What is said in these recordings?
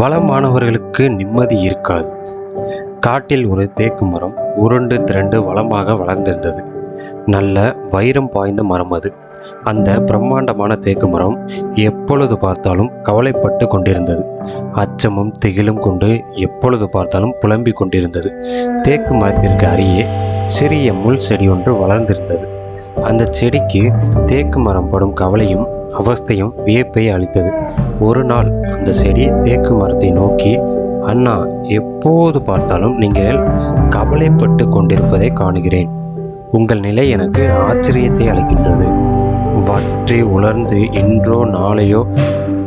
வளமானவர்களுக்கு நிம்மதி இருக்காது. காட்டில் ஒரு தேக்கு மரம் உருண்டு திரண்டு வளமாக வளர்ந்திருந்தது. நல்ல வைரம் பாய்ந்த மரம் அது. அந்த பிரம்மாண்டமான தேக்கு மரம் எப்பொழுது பார்த்தாலும் கவலைப்பட்டு கொண்டிருந்தது. அச்சமும் திகிலும் கொண்டு எப்பொழுது பார்த்தாலும் புலம்பிக் கொண்டிருந்தது. தேக்கு மரத்திற்கு அருகே சிறிய முள் செடி ஒன்று வளர்ந்திருந்தது. அந்த செடிக்கு தேக்கு மரம் படும் கவலையும் அவஸ்தையும் வியப்பை அளித்தது. ஒரு நாள் அந்த செடி தேக்கு மரத்தை நோக்கி அண்ணா எப்போது பார்த்தாலும் நீங்கள் கவலைப்பட்டு கொண்டிருப்பதை காணுகிறேன். உங்கள் நிலை எனக்கு ஆச்சரியத்தை அளிக்கின்றது. வற்றி உலர்ந்து இன்றோ நாளையோ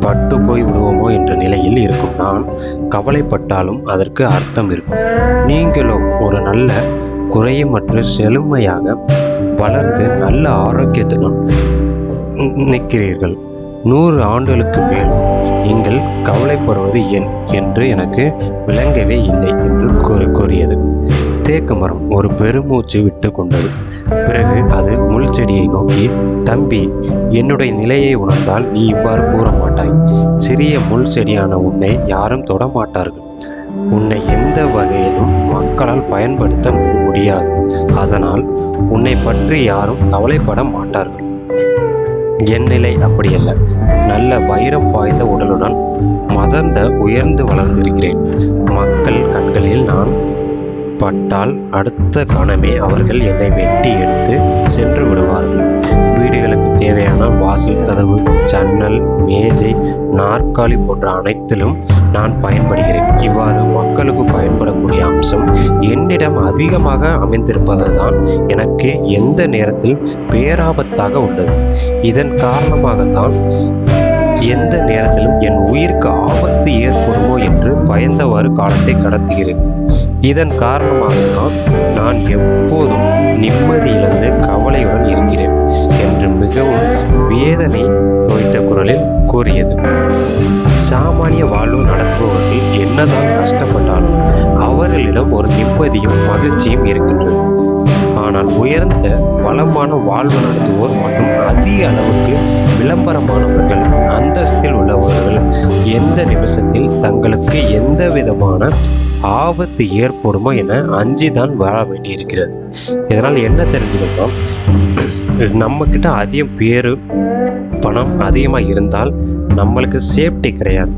பட்டு போய் விடுவோமோ என்ற நிலையில் இருக்கும். நான் கவலைப்பட்டாலும் அதற்கு அர்த்தம் இருக்கும். நீங்களோ ஒரு நல்ல குறையமற்ற செழுமையாக வளர்ந்து நல்ல ஆரோக்கியத்துடன் நிற்கிறீர்கள். நூறு ஆண்டுகளுக்கு மேல் நீங்கள் கவலைப்படுவது ஏன் என்று எனக்கு விளங்கவே இல்லை என்று கூறி கூறியது. தேக்கு மரம் ஒரு பெருமூச்சு விட்டு கொண்டது. பிறகு அது முள் செடியை நோக்கி தம்பி என்னுடைய நிலையை உணர்ந்தால் நீ இவ்வாறு கூற மாட்டாய் சிறிய முள் செடியான உன்னை யாரும் தொட மாட்டார்கள் உன்னை எந்த வகையிலும் மக்களால் பயன்படுத்த முடியாது. அதனால் உன்னை பற்றி யாரும் கவலைப்பட மாட்டார்கள். என் நிலை அப்படியல்ல நல்ல வைரம் பாய்ந்த உடலுடன் மதர்ந்த உயர்ந்து வளர்ந்திருக்கிறேன். மக்கள் கண்களில் நான் பட்டால் அடுத்த கணமே அவர்கள் என்னை வெட்டி எடுத்து சென்று விடுவார்கள். வீடுகளுக்கு தேவையான வாசல் கதவு ஜன்னல் மேஜை நாற்காலி போன்ற அனைத்திலும் நான் பயன்படுகிறேன். இவ்வாறு மக்களுக்கு பயன்படக்கூடிய அம்சம் என்னிடம் அதிகமாக அமைந்திருப்பதுதான் எனக்கு எந்த நேரத்தில் பேராபத்தாக உள்ளது. இதன் காரணமாகத்தான் எந்த நேரத்திலும் என் உயிருக்கு ஆபத்து ஏற்படுமோ என்று பயந்தவாறு காலத்தை கடத்துகிறேன். இதன் காரணமாகத்தான் நான் எப்போதும் நிம்மதி இழந்து கவலையுடன் இருக்கிறேன் என்று மிகவும் வேதனை தோய்த்த குரலில் கூறியது. சாமானிய வாழ்வு நடத்துபவர்கள் என்னதான் கஷ்டப்பட்டு அவர்களிடம் ஒரு நிம்மதியும் மகிழ்ச்சியும் இருக்கின்றது. ஆனால் உயர்ந்த வளமான வாழ்வு நடத்துவோர் மற்றும் அதிக அளவுக்கு விளம்பரமானவர்கள் அந்தஸ்தில் உள்ளவர்கள் எந்த நிமிஷத்தில் தங்களுக்கு எந்த விதமான ஆபத்து ஏற்படுமோ என அஞ்சிதான் வாழ வேண்டியிருக்கிறது. இதனால் என்ன தெரிஞ்சுக்கணும்? நம்மக்கிட்ட அதிகம் பேர் பணம் அதிகமாக இருந்தால் நம்மளுக்கு சேஃப்டி கிடையாது.